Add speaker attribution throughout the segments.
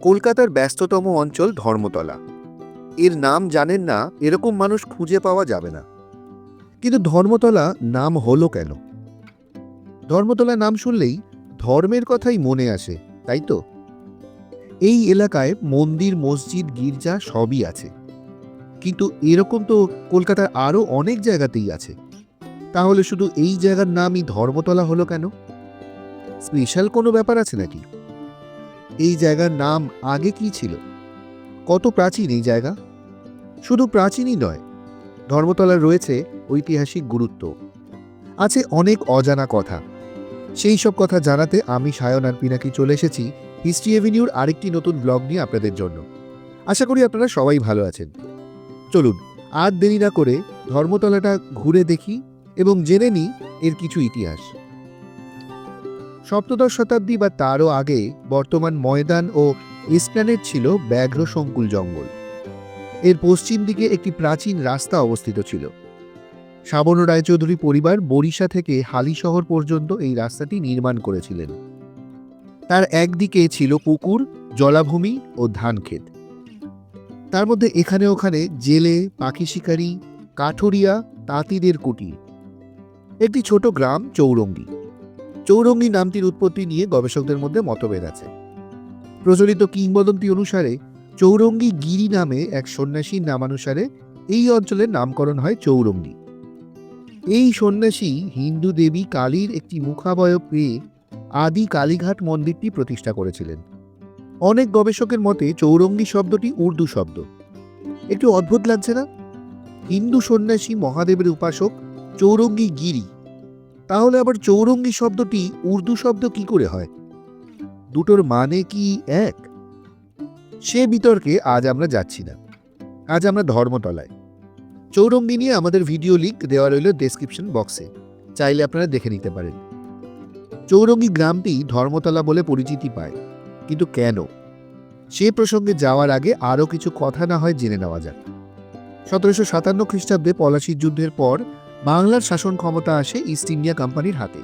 Speaker 1: কলকাতার ব্যস্ততম অঞ্চল ধর্মতলা। এর নাম জানেন না, এরকম মানুষ খুঁজে পাওয়া যাবে না। কিন্তু ধর্মতলা নাম হলো কেন? ধর্মতলা নাম শুনলেই ধর্মের কথাই মনে আসে, তাই তো? এই এলাকায় মন্দির, মসজিদ, গির্জা সবই আছে। কিন্তু এরকম তো কলকাতার আরও অনেক জায়গাতেই আছে। তাহলে শুধু এই জায়গার নামই ধর্মতলা হলো কেন? স্পেশাল কোনো ব্যাপার আছে নাকি? এই জায়গার নাম আগে কি ছিল? কত প্রাচীন এই জায়গা? শুধু প্রাচীনই নয়, ধর্মতলার রয়েছে ঐতিহাসিক গুরুত্ব। আছে অনেক অজানা কথা। সেই সব কথা জানাতে আমি সায়ন আর পিনাকি চলে এসেছি হিস্ট্রি এভিনিউর আরেকটি নতুন ব্লগ নিয়ে আপনাদের জন্য। আশা করি আপনারা সবাই ভালো আছেন। চলুন, আর দেরি না করে ধর্মতলাটা ঘুরে দেখি এবং জেনে নিই এর কিছু ইতিহাস। সপ্তদশ শতাব্দী বা তারও আগে বর্তমান ময়দান ও ইস্প্ল্যানেট ছিল ব্যাঘ্র সংকুল জঙ্গল। এর পশ্চিম দিকে একটি প্রাচীন রাস্তা অবস্থিত ছিল। শ্রাবণ রায়চৌধুরী পরিবার বরিশা থেকে হালিশহর পর্যন্ত এই রাস্তাটি নির্মাণ করেছিলেন। তার একদিকে ছিল পুকুর, জলাভূমি ও ধানক্ষেত তার মধ্যে এখানে ওখানে জেলে, পাখি শিকারী, কাঠুরিয়া, তাঁতিদের কুটির। একটি ছোট গ্রাম, চৌরঙ্গি। চৌরঙ্গি নামটির উৎপত্তি নিয়ে গবেষকদের মধ্যে মতভেদ আছে। প্রচলিত কিংবদন্তি অনুসারে, চৌরঙ্গি গিরি নামে এক সন্ন্যাসীর নামানুসারে এই অঞ্চলের নামকরণ হয় চৌরঙ্গি। এই সন্ন্যাসী হিন্দু দেবী কালীর একটি মুখাবয়ব পেয়ে আদি কালীঘাট মন্দিরটি প্রতিষ্ঠা করেছিলেন। অনেক গবেষকের মতে চৌরঙ্গি শব্দটি উর্দু শব্দ। একটু অদ্ভুত লাগছে না? হিন্দু সন্ন্যাসী মহাদেবের উপাসক চৌরঙ্গি গিরি তাহলে আবার চৌরঙ্গি শব্দটি উর্দু শব্দ কি করে হয়? দুটোর মানে কি এক? সে বিতর্কে আজ আমরা যাচ্ছি না। আজ আমরা ধর্মতলায়। চৌরঙ্গি নিয়ে আমাদের ভিডিও লিঙ্ক দেওয়া রইল ডেসক্রিপশন বক্সে। চাইলে আপনারা দেখে নিতে পারেন। চৌরঙ্গি গ্রামটি ধর্মতলা বলে পরিচিতি পায়। কিন্তু কেন? সে প্রসঙ্গে যাওয়ার আগে আরও কিছু কথা না হয় জেনে নেওয়া যাক। সতেরোশো সাতান্ন খ্রিস্টাব্দে পলাশির যুদ্ধের পর বাংলার শাসন ক্ষমতা আসে ইস্ট ইন্ডিয়া কোম্পানির হাতে।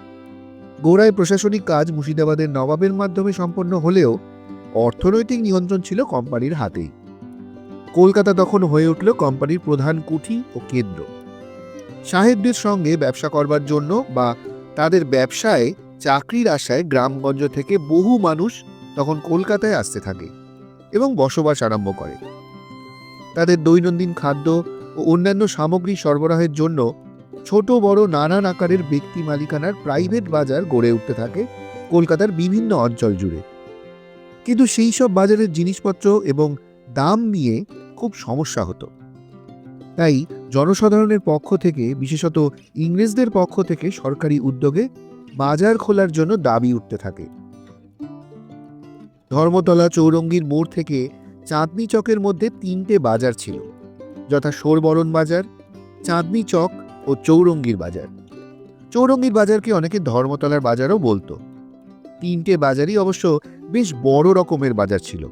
Speaker 1: গোড়ায় প্রশাসনিক কাজ মুর্শিদাবাদের নবাবের মাধ্যমে সম্পন্ন হলেও অর্থনৈতিক নিয়ন্ত্রণ ছিল কোম্পানির হাতেই কলকাতা তখন হয়ে উঠল কোম্পানির প্রধান কুঠি ও কেন্দ্র। সাহেবদের সঙ্গে ব্যবসা করবার জন্য বা তাদের ব্যবসায় চাকরির আশায় গ্রামগঞ্জ থেকে বহু মানুষ তখন কলকাতায় আসতে থাকে এবং বসবাস আরম্ভ করে। তাদের দৈনন্দিন খাদ্য ও অন্যান্য সামগ্রী সরবরাহের জন্য ছোট বড় নানান আকারের ব্যক্তি মালিকানার প্রাইভেট বাজার গড়ে উঠতে থাকে কলকাতার বিভিন্ন অঞ্চল জুড়ে। কিন্তু সেই সব বাজারের জিনিসপত্র এবং দাম নিয়ে খুব সমস্যা হতো। তাই জনসাধারণের পক্ষ থেকে, বিশেষত ইংরেজদের পক্ষ থেকে সরকারি উদ্যোগে বাজার খোলার জন্য দাবি উঠতে থাকে। ধর্মতলা চৌরঙ্গীর মোড় থেকে চাঁদনি চকের মধ্যে তিনটে বাজার ছিল, যথা সোরবরণ বাজার, চাঁদনি চক ও চৌরঙ্গীর বাজার। চৌরঙ্গীর বাজারকে অনেকে ধর্মতলার বাজারও বলতো। তিনটে বাজারই অবশ্য বেশ বড় রকমের বাজার ছিল।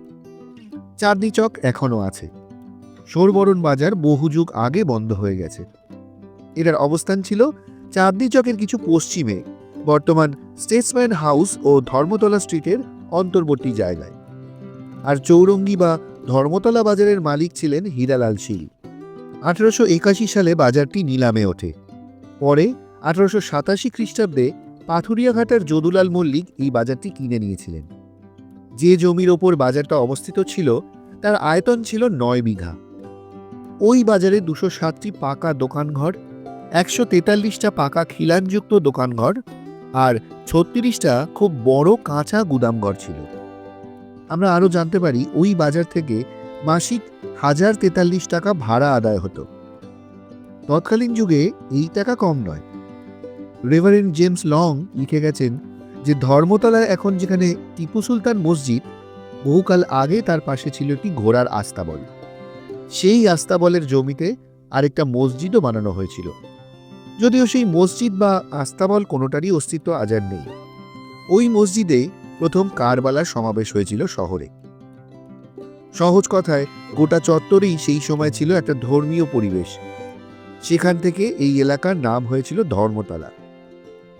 Speaker 1: চাঁদনি চক এখনও আছে। সোরবরণ বাজার বহু যুগ আগে বন্ধ হয়ে গেছে। এটার অবস্থান ছিল চাঁদনি চকের কিছু পশ্চিমে, বর্তমান স্টেটসম্যান হাউস ও ধর্মতলা স্ট্রিটের অন্তর্বর্তী জায়গায়। আর চৌরঙ্গি বা ধর্মতলা বাজারের মালিক ছিলেন হীরালাল শীল। আঠারোশো একাশি সালে বাজারটি নিলামে ওঠে। পরে আঠারোশো সাতাশি খ্রিস্টাব্দে পাথুরিয়াঘাটার যদুলাল মল্লিক এই বাজারটি কিনে নিয়েছিলেন। যে জমির ওপর বাজারটা অবস্থিত ছিল, তার আয়তন ছিল নয় বিঘা। ওই বাজারে দুশো সাতটি পাকা দোকানঘর, একশো তেতাল্লিশটা পাকা খিলানযুক্ত দোকানঘর আর ছত্রিশটা খুব বড় কাঁচা গুদামঘর ছিল। আমরা আরও জানতে পারি ওই বাজার থেকে মাসিক হাজার তেতাল্লিশ টাকা ভাড়া আদায় হতো। তৎকালীন যুগে এই টাকা কম নয়। রেভারেন্ড জেমস লং লিখে গেছেন যে, ধর্মতলায় এখন যেখানে টিপু সুলতান মসজিদ, বহুকাল আগে তার পাশে ছিল একটি ঘোড়ার আস্তাবল। সেই আস্তাবলের জমিতে আরেকটা মসজিদও বানানো হয়েছিল। যদিও সেই মসজিদ বা আস্তাবল কোনোটারই অস্তিত্ব আজ আর নেই। ওই মসজিদে প্রথম কারবালার সমাবেশ হয়েছিল শহরে। সহজ কথায়, গোটা চত্বরেই সেই সময় ছিল একটা ধর্মীয় পরিবেশ। সেখান থেকে এই এলাকার নাম হয়েছিল ধর্মতলা।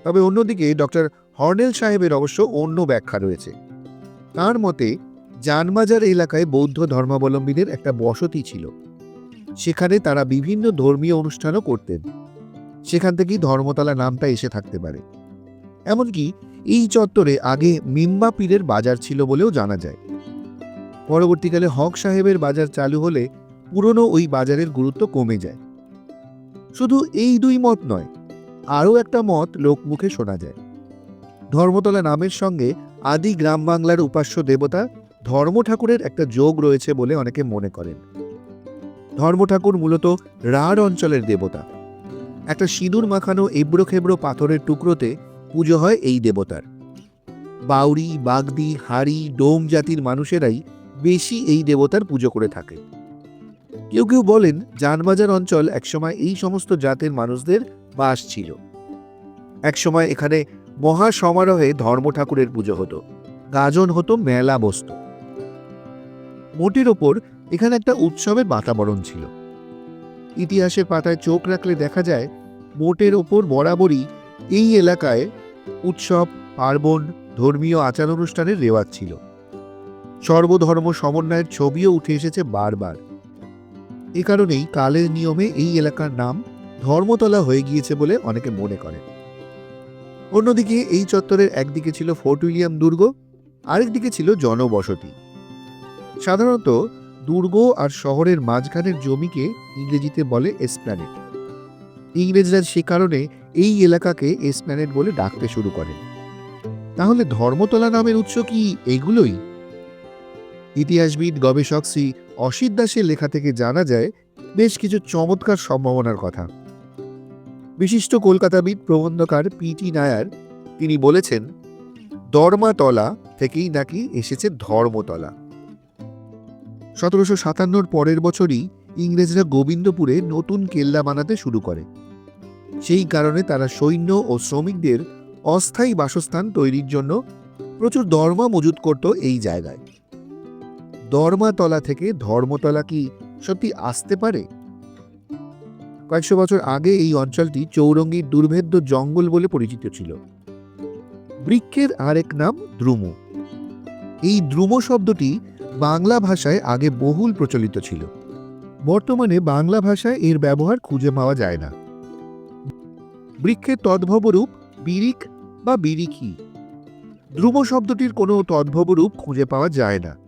Speaker 1: তবে অন্যদিকে ডক্টর হর্নেল সাহেবের অবশ্য অন্য ব্যাখ্যা রয়েছে। তার মতে, জানমাজার এলাকায় বৌদ্ধ ধর্মাবলম্বীদের একটা বসতি ছিল। সেখানে তারা বিভিন্ন ধর্মীয় অনুষ্ঠানও করতেন। সেখান থেকেই ধর্মতলা নামটা এসে থাকতে পারে। এমনকি এই চত্বরে আগে মিম্বা পীরের বাজার ছিল বলেও জানা যায়। পরবর্তীকালে হক সাহেবের বাজার চালু হলে পুরনো ওই বাজারের গুরুত্ব কমে যায়। শুধু এই দুই মত নয়, আরও একটা মত লোকমুখে শোনা যায়। ধর্মতলা নামের সঙ্গে আদি গ্রাম বাংলার উপাস্য দেবতা ধর্ম ঠাকুরের একটা যোগ রয়েছে বলে অনেকে মনে করেন। ধর্ম ঠাকুর মূলত রাঢ় অঞ্চলের দেবতা। একটা সিঁদুর মাখানো এবড়ো খেবড়ো পাথরের টুকরোতে পুজো হয় এই দেবতার। বাউরি বাগদি, হাড়ি, ডোম জাতির মানুষেরাই বেশি এই দেবতার পুজো করে থাকে। কেউ কেউ বলেন জানবাজার অঞ্চল একসময় এই সমস্ত জাতের মানুষদের বাস ছিল। একসময় এখানে মহা সমারোহে ধর্ম ঠাকুরের পুজো হতো। গাজন হতো মেলা বসত। মোটের ওপর এখানে একটা উৎসবের বাতাবরণ ছিল। ইতিহাসের পাতায় চোখ রাখলে দেখা যায়, মোটের ওপর বরাবরই এই এলাকায় উৎসব, পার্বণ, ধর্মীয় আচার অনুষ্ঠানের রেওয়াজ ছিল। সর্বধর্ম সমন্বয়ের ছবিও উঠে এসেছে বারবার। এ কারণেই কালের নিয়মে এই এলাকার নাম ধর্মতলা হয়ে গিয়েছে বলে অনেকে মনে করেন। অন্যদিকে এই চত্বরের একদিকে ছিল ফোর্ট উইলিয়াম দুর্গ, আরেকদিকে ছিল জনবসতি। সাধারণত দুর্গ আর শহরের মাঝখানের জমিকে ইংরেজিতে বলে এসপ্ল্যানেট। ইংরেজরা সে কারণে এই এলাকাকে এসপ্ল্যানেট বলে ডাকতে শুরু করেন। তাহলে ধর্মতলা নামের উৎস কি এগুলোই? ইতিহাসবিদ, গবেষক শ্রী অসিত দাসের লেখা থেকে জানা যায়, বেশ কিছু চমৎকার সম্ভাবনার কথা। বিশিষ্ট কলকাতাবিদ, প্রবন্ধকার পি টি নায়ার, তিনি বলেছেন, দর্মাতলা থেকেই নাকি এসেছে ধর্মতলা। সতেরোশো সাতান্নর পরের বছরই ইংরেজরা গোবিন্দপুরে নতুন কেল্লা বানাতে শুরু করে। সেই কারণে তারা সৈন্য ও শ্রমিকদের অস্থায়ী বাসস্থান তৈরির জন্য প্রচুর দরমা মজুত করত এই জায়গায়। দরমাতলা থেকে ধর্মতলা কি সত্যি আসতে পারে? কয়েকশো বছর আগে এই অঞ্চলটি চৌরঙ্গীর দুর্ভেদ্য জঙ্গল বলে পরিচিত ছিল। বৃক্ষের আরেক নাম দ্রুম। এই দ্রুম শব্দটি বাংলা ভাষায় আগে বহুল প্রচলিত ছিল। বর্তমানে বাংলা ভাষায় এর ব্যবহার খুঁজে পাওয়া যায় না। বৃক্ষের তদ্ভব রূপ বিরিক বা বিরিকি দ্রুম শব্দটির কোনো তদ্ভব রূপ খুঁজে পাওয়া যায় না।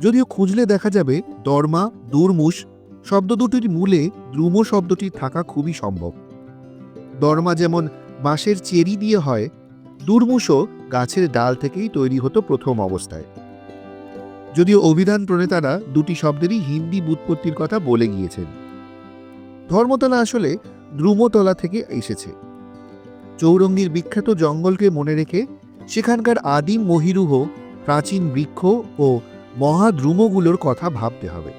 Speaker 1: যদিও খুঁজলে দেখা যাবে দর্মা, দুর্মুষ শব্দ দুটির মূলে দ্রুম শব্দটি থাকা খুবই সম্ভব। দর্মা যেমন বাঁশের চেরি দিয়ে হয়, দুর্মুষও গাছের ডাল থেকেই তৈরি হতো প্রথম অবস্থায়। যদিও অভিধান প্রণেতারা দুটি শব্দেরই হিন্দি বুৎপত্তির কথা বলে গিয়েছেন। ধর্মতলা আসলে দ্রুমতলা থেকে এসেছে। চৌরঙ্গীর বিখ্যাত জঙ্গলকে মনে রেখে সেখানকার আদিম মহিরুহ, প্রাচীন বৃক্ষ ও মহাদ্রুমগুলোর কথা ভাবতে হবে।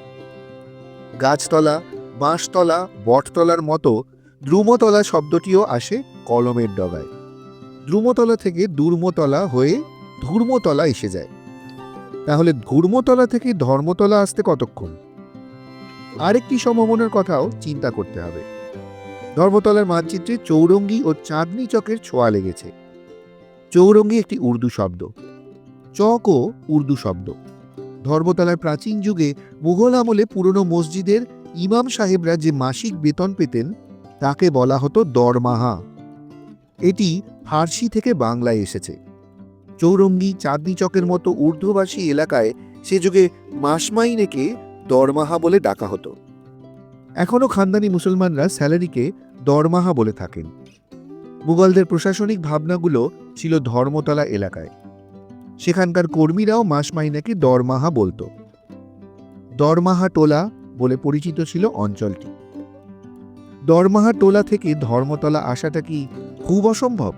Speaker 1: গাছতলা, বাঁশতলা, বটতলার মতো দ্রুমতলা শব্দটিও আসে কলমের ডগায়। দ্রুমতলা থেকে দুর্মতলা হয়ে ধূর্মতলা এসে যায়। তাহলে ধূর্মতলা থেকে ধর্মতলা আসতে কতক্ষণ? আরেকটি সম্ভাবনার কথাও চিন্তা করতে হবে। ধর্মতলার মানচিত্রে চৌরঙ্গি ও চাঁদনি চকের ছোঁয়া লেগেছে। চৌরঙ্গি একটি উর্দু শব্দ। চকও উর্দু শব্দ। ধর্মতলার প্রাচীন যুগে মুঘল আমলে পুরনো মসজিদের ইমাম সাহেবরা যে মাসিক বেতন পেতেন, তাকে বলা হতো দরমাহা। এটি ফার্সি থেকে বাংলায় এসেছে। চৌরঙ্গি, চাঁদনি চকের মতো ঊর্ধ্ববাসী এলাকায় সে যুগে মাসমাইনেকে দরমাহা বলে ডাকা হতো। এখনও খানদানি মুসলমানরা স্যালারিকে দরমাহা বলে থাকেন। মুঘলদের প্রশাসনিক ভাবনাগুলো ছিল ধর্মতলা এলাকায়। সেখানকার কর্মীরাও মাস মাইনাকে দরমাহা বলতো। দরমাহা টোলা বলে পরিচিত ছিল অঞ্চলটি। দরমাহা টোলা থেকে ধর্মতলা আসাটা কি খুব অসম্ভব?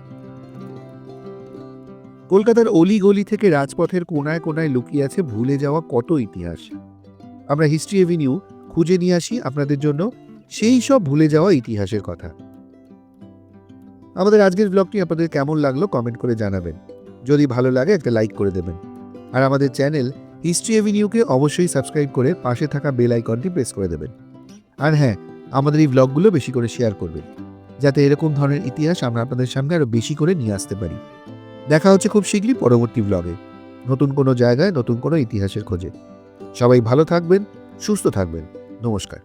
Speaker 1: কলকাতার অলি গলি থেকে রাজপথের কোনায় কোনায় লুকিয়ে আছে ভুলে যাওয়া কত ইতিহাস। আমরা হিস্ট্রি এভিনিউ খুঁজে নিয়ে আসি আপনাদের জন্য সেই সব ভুলে যাওয়া ইতিহাসের কথা। আমাদের আজকের ব্লগটি আপনাদের কেমন লাগল কমেন্ট করে জানাবেন। যদি ভালো লাগে একটা লাইক করে দেবেন। আর আমাদের চ্যানেল হিস্ট্রি এভিনিউকে অবশ্যই সাবস্ক্রাইব করে পাশে থাকা বেল আইকনটি প্রেস করে দেবেন। আর হ্যাঁ আমাদের এই ব্লগগুলো বেশি করে শেয়ার করবেন, যাতে এরকম ধরনের ইতিহাস আমরা আপনাদের সামনে আরও বেশি করে নিয়ে আসতে পারি। দেখা হচ্ছে খুব শীঘ্রই পরবর্তী ব্লগে নতুন কোনো জায়গায়, নতুন কোনো ইতিহাসের খোঁজে। সবাই ভালো থাকবেন, সুস্থ থাকবেন। নমস্কার।